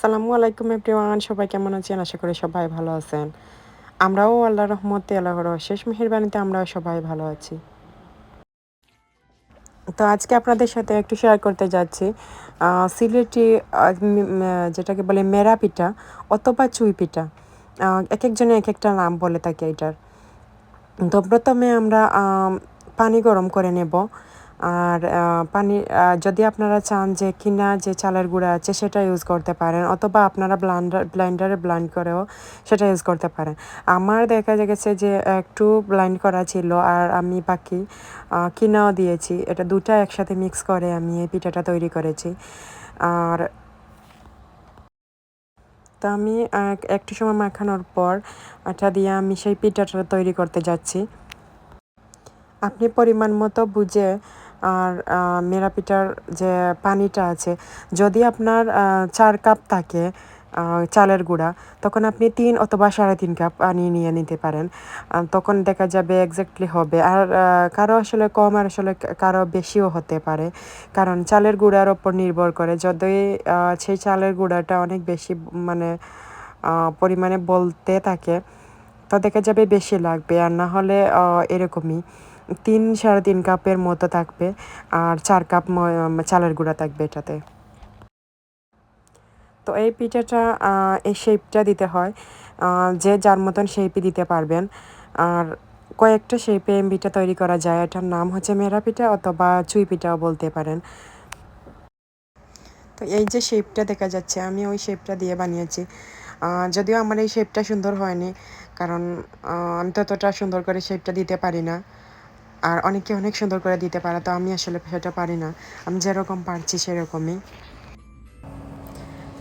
সালামু আলাইকুম এভরিওয়ান সবাই কেমন আছেন? আশা করি সবাই ভালো আছেন। আমরাও আল্লাহ রহমতে আল্লাহর শেষ মেহেরবানিতে আমরাও সবাই ভালো আছি। তো আজকে আপনাদের সাথে একটু শেয়ার করতে যাচ্ছি। সিলেটি যেটাকে বলে মেরা পিঠা অথবা চুই পিঠা। এক একজনে এক একটা নাম বলে থাকে এটার। তো প্রথমে আমরা আম, পানি গরম করে নেব। আর পানি যদি আপনারা চান যে কিনা যে চালের গুঁড়া আছে সেটা ইউজ করতে পারেন, অথবা আপনারা ব্লান্ডার ব্লাইন্ডারে ব্লাইন্ড করেও সেটা ইউজ করতে পারেন। আমার দেখা গেছে যে একটু ব্লাইন্ড করা ছিল আর আমি বাকি কিনাও দিয়েছি। এটা দুটা একসাথে মিক্স করে আমি এই পিঠাটা তৈরি করেছি। আর তো আমি এক- একটু সময় মাখানোর পর এটা দিয়ে আমি সেই পিঠাটা তৈরি করতে যাচ্ছি। আপনি পরিমাণ মতো বুঝে আর আহ, মেরা পিঠার যে পানিটা আছে যদি আপনার চার কাপ থাকে চালের গুঁড়া তখন আপনি তিন অথবা সাড়ে তিন কাপ পানি নিয়ে নিতে পারেন। তখন দেখা যাবে এক্স্যাক্টলি হবে। আর কারও আসলে কম আর আসলে কারও বেশিও হতে পারে। কারণ চালের গুঁড়ার ওপর নির্ভর করে। যদি সেই চালের গুঁড়াটা অনেক বেশি মানে পরিমাণে বলতে থাকে তো দেখা যাবে বেশি লাগবে। আর না হলে এরকমই। তিন, সাড়ে তিন কাপের মতো থাকবে আর চার কাপ চালের গুঁড়া থাকবে এটাতে। তো এই পিঠাটা এই শেপটা দিতে হয়। যে যার মতন শেপই দিতে পারবেন। আর কয়েকটা শেপে পিঠা তৈরি করা যায়। এটার নাম হচ্ছে মেরা পিঠা অথবা চুই পিঠাও বলতে পারেন। তো এই যে শেপটা দেখা যাচ্ছে, আমি ওই শেপটা দিয়ে বানিয়েছি। যদিও আমার এই শেপটা সুন্দর হয়নি, কারণ আমি ততটা সুন্দর করে শেপটা দিতে পারি না। আর অনেকে অনেক সুন্দর করে দিতে পারে, তো আমি আসলে সেটা পারি না। আমি যেরকম পারছি সেরকমই।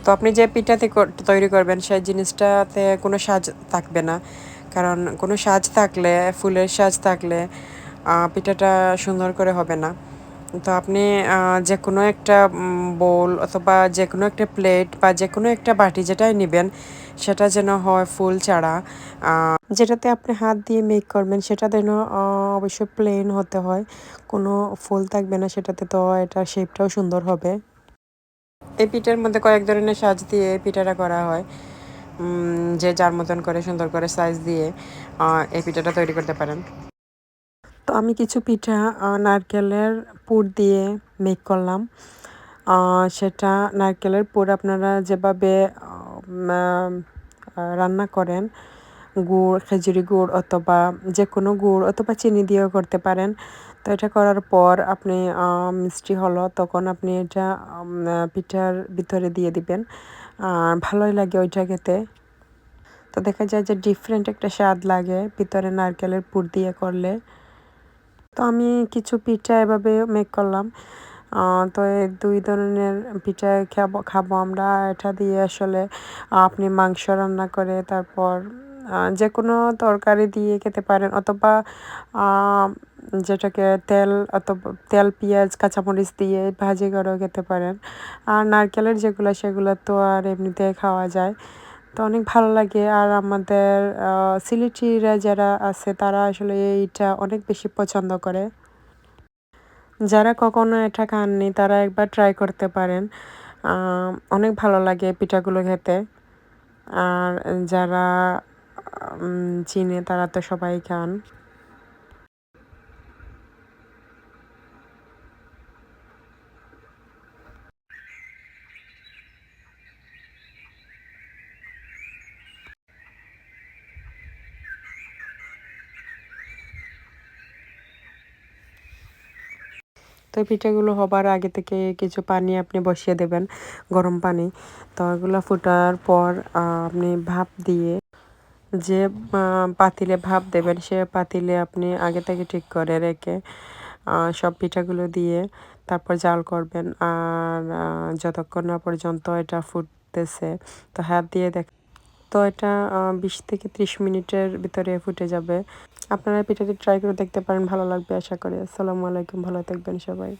তো আপনি যে পিঠাতে তৈরি করবেন, সেই জিনিসটাতে কোনো সাজ থাকবে না। কারণ কোনো সাজ থাকলে, ফুলের সাজ থাকলে পিঠাটা সুন্দর করে হবে না। তো আপনি যে কোনো একটা বোল অথবা যে কোনো একটা প্লেট বা যে কোনো একটা বাটি যেটাই নেবেন সেটা যেন হয় ফুল আহ, যেটাতে আপনি হাত দিয়ে মেক করবেন সেটা যেন অবশ্যই প্লেন হতে হয়। কোনো ফুল থাকবে না সেটাতে তো এটা শেপটাও সুন্দর হবে। এই পিঠার মধ্যে কয়েক ধরনের সাজ দিয়ে পিঠাটা করা হয়। যে যার মতন করে সুন্দর করে সাইজ দিয়ে এই পিঠাটা তৈরি করতে পারেন। তো আমি কিছু পিঠা নারকেলের পুর দিয়ে মেক করলাম। সেটা নারকেলের পুর আপনারা যেভাবে রান্না করেন, গুড়, খেজুরি গুড় অথবা যে কোনো গুড় অথবা চিনি দিয়েও করতে পারেন। তো এটা করার পর আপনি মিষ্টি হলো তখন আপনি এটা পিঠার ভিতরে দিয়ে দিবেন। ভালোই লাগে ওইটা খেতে। তো দেখা যায় যে ডিফারেন্ট একটা স্বাদ লাগে ভিতরে নারকেলের পুর দিয়ে করলে। তো আমি কিছু পিঠা এভাবে মেক করলাম। তো এই দুই ধরনের পিঠা খাব খাব আমরা। এটা দিয়ে আসলে, আপনি মাংস রান্না করে তারপর যে কোনো তরকারি দিয়ে খেতে পারেন অথবা যেটাকে তেল অথবা তেল, পেঁয়াজ, কাঁচামরিচ দিয়ে ভাজি করেও খেতে পারেন। আর নারকেলের যেগুলো, সেগুলো তো আর এমনিতে খাওয়া যায়। তো অনেক ভালো লাগে। আর আমাদের সিলেটিরা যারা আছে, তারা আসলে এইটা অনেক বেশি পছন্দ করে। যারা কখনো এটা খাননি, তারা একবার ট্রাই করতে পারেন। অনেক ভালো লাগে পিঠাগুলো খেতে। আর যারা চিনে, তারা তো সবাই খান। তো পিঠাগুলো হবার আগে থেকে কিছু পানি আপনি বসিয়ে দেবেন, গরম পানি। তো এগুলো ফোটার পর আপনি ভাপ দিয়ে যে পাতিলে ভাপ দেবেন, সে পাতিলে আপনি আগে থেকে ঠিক করে রেখে সব পিঠাগুলো দিয়ে তারপর জাল করবেন। আর যতক্ষণ না পর্যন্ত এটা ফুটতেছে, তো হাত দিয়ে দেখ, তো এটা বিশ থেকে ত্রিশ মিনিটের ভিতরে ফুটে যাবে। আপনারা পিঠাটি ট্রাই করে দেখতে পারেন, ভালো লাগবে আশা করি। আসসালামু আলাইকুম, ভালো থাকবেন সবাই।